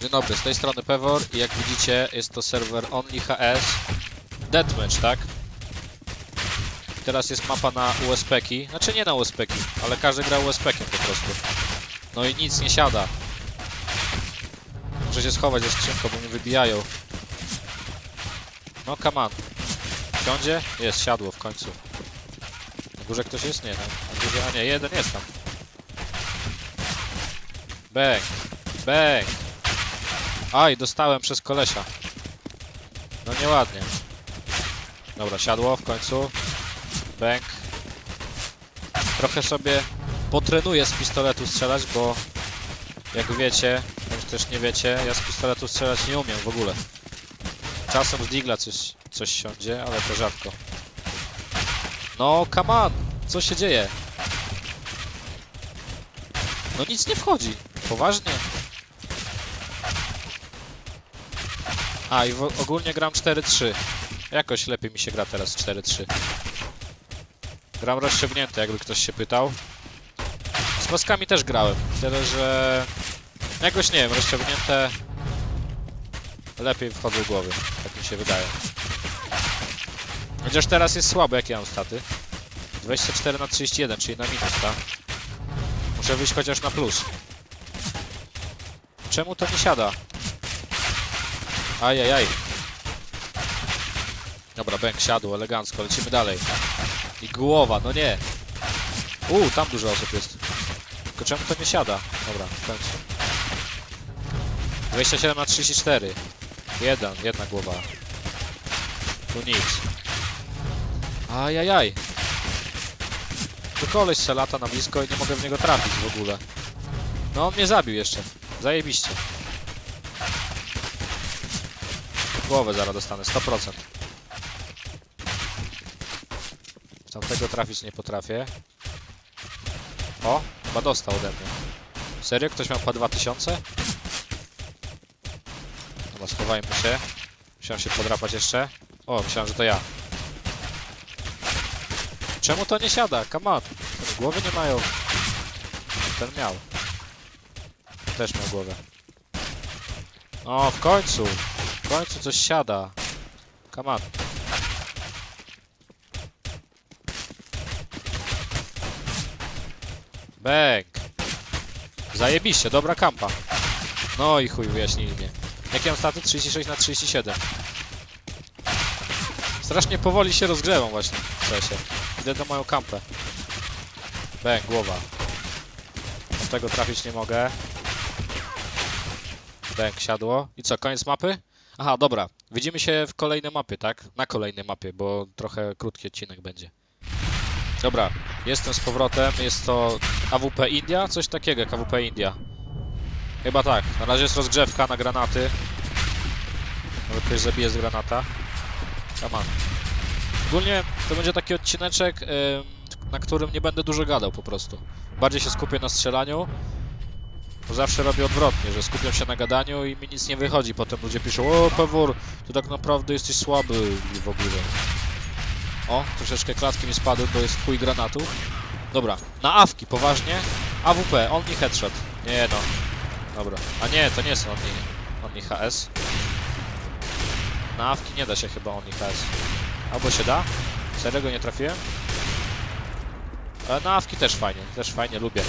Dzień dobry, z tej strony Pewor i jak widzicie jest to serwer OnlyHS Deathmatch, tak? Teraz jest mapa na USP-ki, znaczy nie na USP-ki, ale każdy gra USP-kiem po prostu. No i nic nie siada. Muszę się schować ze skrzynką, bo mnie wybijają. No come on. Siądzie? Jest, siadło w końcu. Na górze ktoś jest? Nie, na górze, a nie, jeden jest tam. Bang. Bang. Aj, dostałem przez kolesia. No nieładnie. Dobra, siadło w końcu. Bang. Trochę sobie potrenuję z pistoletu strzelać, bo jak wiecie, bądź też nie wiecie, ja z pistoletu strzelać nie umiem w ogóle. Czasem z digla coś, coś siądzie, ale to rzadko. No, come on! Co się dzieje? No nic nie wchodzi. Poważnie? A, i w, ogólnie gram 4-3. Jakoś lepiej mi się gra teraz 4-3. Gram rozciągnięte, jakby ktoś się pytał. Z paskami też grałem, tyle że... Jakoś nie wiem, rozciągnięte... Lepiej wchodzą głowy, tak mi się wydaje. Chociaż teraz jest słabo, jakie mam staty? 24 na 31, czyli na minus, tak? Muszę wyjść chociaż na plus. Czemu to nie siada? Ajajaj. Dobra, bęk siadł, elegancko, lecimy dalej. I głowa, no nie. Uuu, tam dużo osób jest. Tylko czemu to nie siada? Dobra, w końcu. 27 na 34. Jeden, jedna głowa. Tu nic. Ajajaj. Tu koleś se lata na blisko i nie mogę w niego trafić w ogóle. No on mnie zabił jeszcze. Zajebiście. Głowę zaraz dostanę, 100%. W tamtego trafić nie potrafię. O, chyba dostał ode mnie. Serio? Ktoś miał po 2000? Dobra, schowajmy się. Musiałem się podrapać jeszcze. O, myślałem, że to ja. Czemu to nie siada? Come on. Głowy nie mają. Ten miał. Też miał głowę. O, w końcu. W końcu coś siada. Come on. Bang. Zajebiście, dobra kampa. No i chuj, wyjaśnili mnie. Jakie mam staty? 36 na 37. Strasznie powoli się rozgrzewam właśnie w sensie. Idę do moją kampę. Bang, głowa. Od tego trafić nie mogę. Bang, siadło. I co, koniec mapy? Aha, dobra. Widzimy się w kolejnej mapie, tak? Na kolejnej mapie, bo trochę krótki odcinek będzie. Dobra, jestem z powrotem. Jest to AWP India? Coś takiego jak AWP India. Chyba tak. Na razie jest rozgrzewka na granaty. Może ktoś zabije z granata. Come on. Ogólnie to będzie taki odcineczek, na którym nie będę dużo gadał po prostu. Bardziej się skupię na strzelaniu. Bo zawsze robię odwrotnie, że skupiam się na gadaniu i mi nic nie wychodzi. Potem ludzie piszą, o Pewór, ty tak naprawdę jesteś słaby i w ogóle. O, troszeczkę klatki mi spadły, bo jest chuj granatów. Dobra, na awki, poważnie. AWP, only headshot. Nie no. Dobra. A nie, to nie są only, only HS. Na awki nie da się chyba only HS. Albo się da? Serio go nie trafiłem? Ale na awki też fajnie, też fajnie, lubię.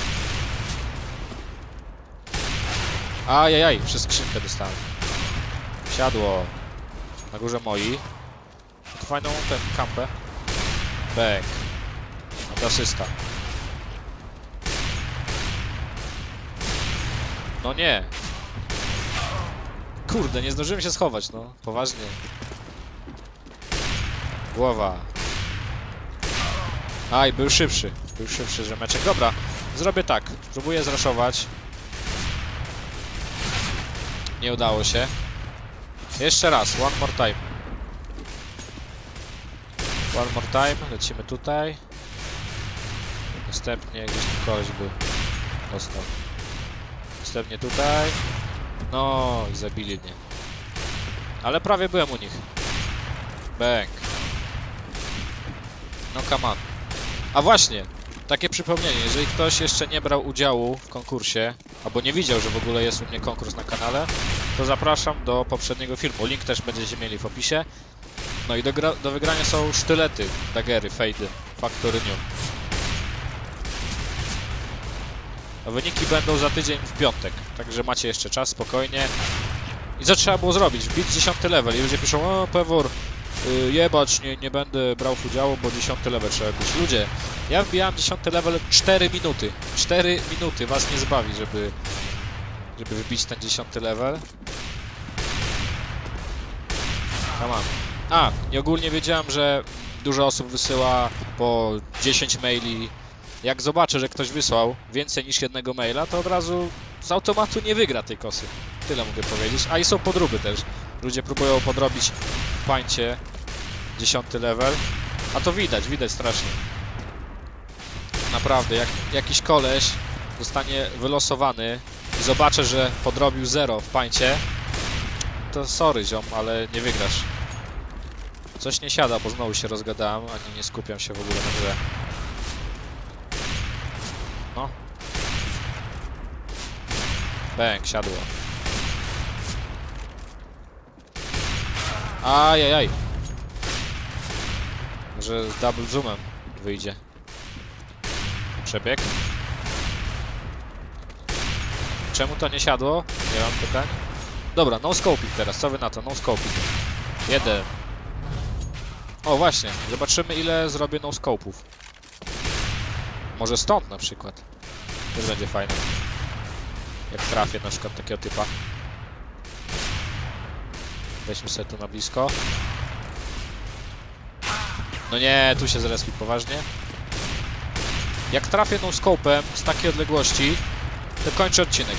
Ajajaj, przez skrzynkę dostałem. Siadło. Na górze moi. Fajną tę kampę. Bang. No asysta. No nie. Kurde, nie zdążyłem się schować, no. Poważnie. Głowa. Aj, był szybszy. Był szybszy rzemeczek. Dobra, zrobię tak. Spróbuję zraszować. Nie udało się. Jeszcze raz, one more time. One more time, lecimy tutaj. Następnie gdzieś tu koleś był. Dostał. Następnie tutaj. No i zabili mnie. Ale prawie byłem u nich. Bang. No come on. A właśnie, takie przypomnienie, jeżeli ktoś jeszcze nie brał udziału w konkursie, albo nie widział, że w ogóle jest u mnie konkurs na kanale, to zapraszam do poprzedniego filmu. Link też będziecie mieli w opisie. No i do, do wygrania są sztylety, dagery, fejdy. A wyniki będą za tydzień w piątek, także macie jeszcze czas, spokojnie. I co trzeba było zrobić? Wbić 10 level i ludzie piszą, o Pewor, y, jebać, nie, nie będę brał udziału, bo 10 level trzeba być. Ludzie, ja wbijałem 10 level 4 minuty. 4 minuty was nie zbawi, żeby, żeby wybić ten 10 level. Come on. A, i ogólnie wiedziałem, że dużo osób wysyła po 10 maili. Jak zobaczę, że ktoś wysłał więcej niż jednego maila, to od razu z automatu nie wygra tej kosy. Tyle mogę powiedzieć. A i są podróby też. Ludzie próbują podrobić w pańcie 10 level. A to widać, widać strasznie. Naprawdę, jak jakiś koleś zostanie wylosowany zobaczę, że podrobił 0 w pańcie, to sorry ziom, ale nie wygrasz. Coś nie siada, bo znowu się rozgadałem, ani nie skupiam się w ogóle na grze. No. Bęk, siadło. Ajajaj. Może z double zoomem wyjdzie. Przebieg. Czemu to nie siadło? Nie mam pytań. Dobra, no scoping teraz, co wy na to? No scoping. Jeden. O właśnie, zobaczymy ile zrobię no scope'ów. Może stąd na przykład. To będzie fajne. Jak trafię na przykład takiego typa. Weźmy sobie tu na blisko. No nie, tu się zrespi poważnie. Jak trafię no scope'em z takiej odległości, to kończę odcinek.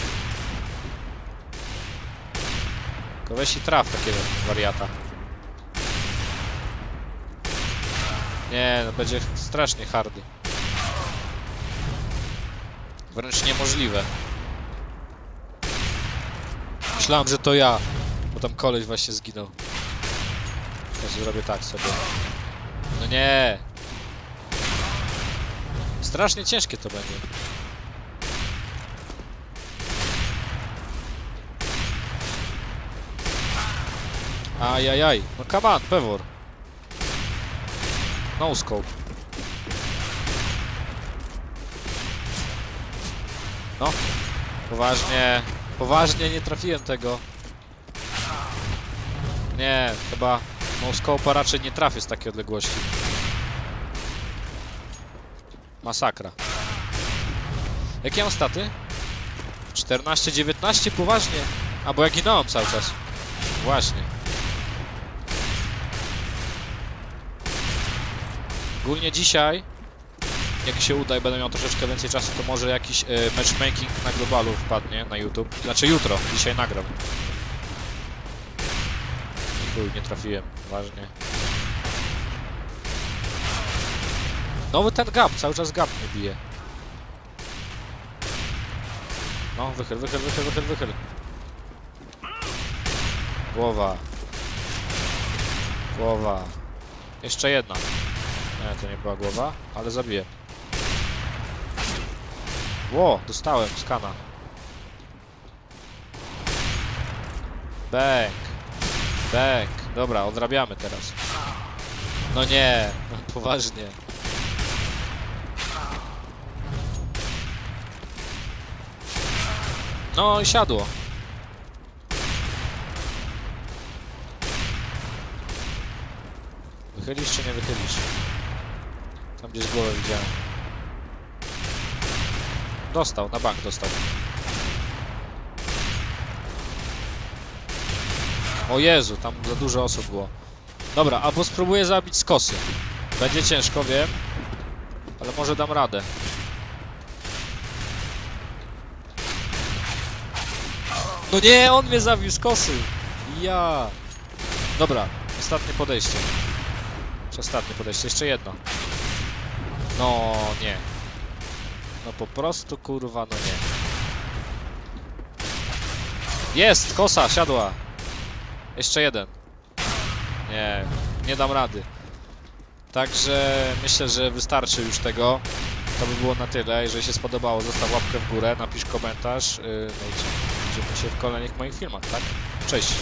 Tylko weź i traf takiego wariata. Nie, no będzie strasznie hardy. Wręcz niemożliwe. Myślałem, że to ja, bo tam koleś właśnie zginął. Teraz zrobię tak sobie. No nie! Strasznie ciężkie to będzie. Ajajaj, no come on, Pewor. No scope. No, poważnie, poważnie nie trafiłem tego. Nie, chyba no scope'a raczej nie trafię z takiej odległości. Masakra. Jakie mam staty? 14, 19, poważnie. A bo ja ginąłem cały czas. Właśnie. Ogólnie dzisiaj, jak się uda i będę miał troszeczkę więcej czasu, to może jakiś e, matchmaking na globalu wpadnie na YouTube. Znaczy jutro, dzisiaj nagram. Chuj, nie trafiłem, ważnie. Nowy ten gap, cały czas gap mnie bije. No, wychyl, wychyl, wychyl, wychyl, wychyl. Głowa. Głowa. Jeszcze jedna. Nie, to nie była głowa, ale zabiję. Ło, dostałem skana. Bęk. Bęk. Dobra, odrabiamy teraz. No nie, poważnie. No i siadło. Wychylisz czy nie wychylisz? Tam gdzieś głowę widziałem. Dostał, na bank dostał. O Jezu, tam za dużo osób było. Dobra, albo spróbuję zabić z kosy. Będzie ciężko, wiem. Ale może dam radę. No nie, on mnie zabił z kosy. Ja. Dobra, ostatnie podejście. Ostatnie podejście? Jeszcze jedno. No nie. No po prostu kurwa, no nie. Jest! Kosa, siadła. Jeszcze jeden. Nie, nie dam rady. Także myślę, że wystarczy już tego. to by było na tyle. Jeżeli się spodobało, zostaw łapkę w górę, napisz komentarz. Yy, no i? Widzimy się w kolejnych moich filmach, tak? Cześć!